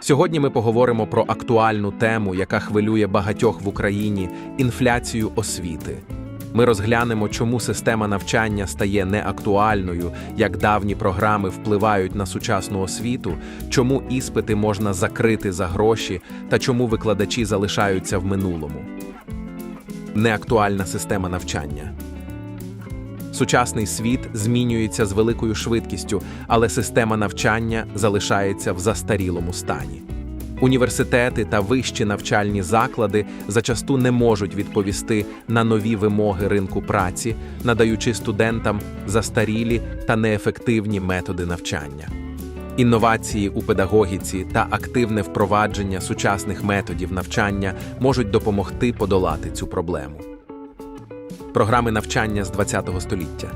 Сьогодні ми поговоримо про актуальну тему, яка хвилює багатьох в Україні інфляцію освіти. Ми розглянемо, чому система навчання стає неактуальною, як давні програми впливають на сучасну освіту, чому іспити можна закрити за гроші та чому викладачі залишаються в минулому. Неактуальна система навчання. Сучасний світ змінюється з великою швидкістю, але система навчання залишається в застарілому стані. Університети та вищі навчальні заклади зачасту не можуть відповісти на нові вимоги ринку праці, надаючи студентам застарілі та неефективні методи навчання. Інновації у педагогіці та активне впровадження сучасних методів навчання можуть допомогти подолати цю проблему. Програми навчання з ХХ століття.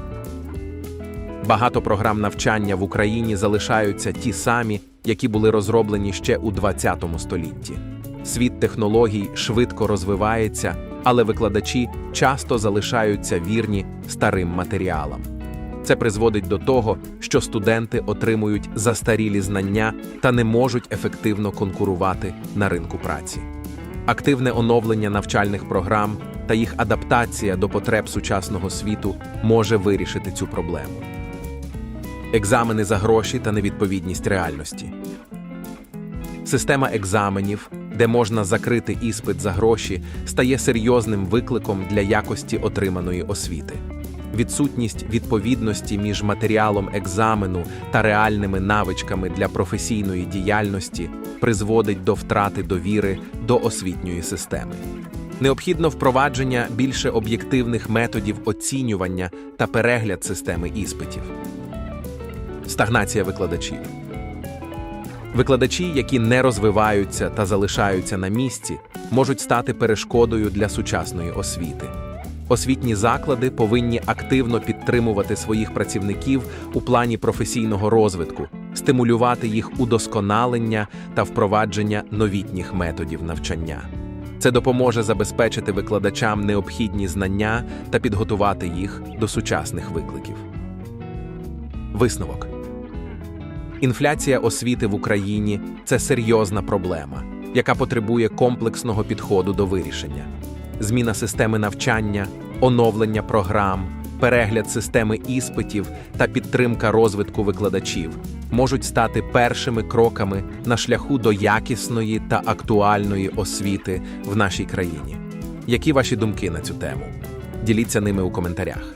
Багато програм навчання в Україні залишаються ті самі, які були розроблені ще у ХХ столітті. Світ технологій швидко розвивається, але викладачі часто залишаються вірні старим матеріалам. Це призводить до того, що студенти отримують застарілі знання та не можуть ефективно конкурувати на ринку праці. Активне оновлення навчальних програм та їх адаптація до потреб сучасного світу може вирішити цю проблему. Екзамени за гроші та невідповідність реальності. Система екзаменів, де можна закрити іспит за гроші, стає серйозним викликом для якості отриманої освіти. Відсутність відповідності між матеріалом екзамену та реальними навичками для професійної діяльності призводить до втрати довіри до освітньої системи. Необхідно впровадження більше об'єктивних методів оцінювання та перегляд системи іспитів. Стагнація викладачів. Викладачі, які не розвиваються та залишаються на місці, можуть стати перешкодою для сучасної освіти. Освітні заклади повинні активно підтримувати своїх працівників у плані професійного розвитку, стимулювати їх удосконалення та впровадження новітніх методів навчання. Це допоможе забезпечити викладачам необхідні знання та підготувати їх до сучасних викликів. Висновок. Інфляція освіти в Україні це серйозна проблема, яка потребує комплексного підходу до вирішення. Зміна системи навчання, оновлення програм, перегляд системи іспитів та підтримка розвитку викладачів можуть стати першими кроками на шляху до якісної та актуальної освіти в нашій країні. Які ваші думки на цю тему? Діліться ними у коментарях.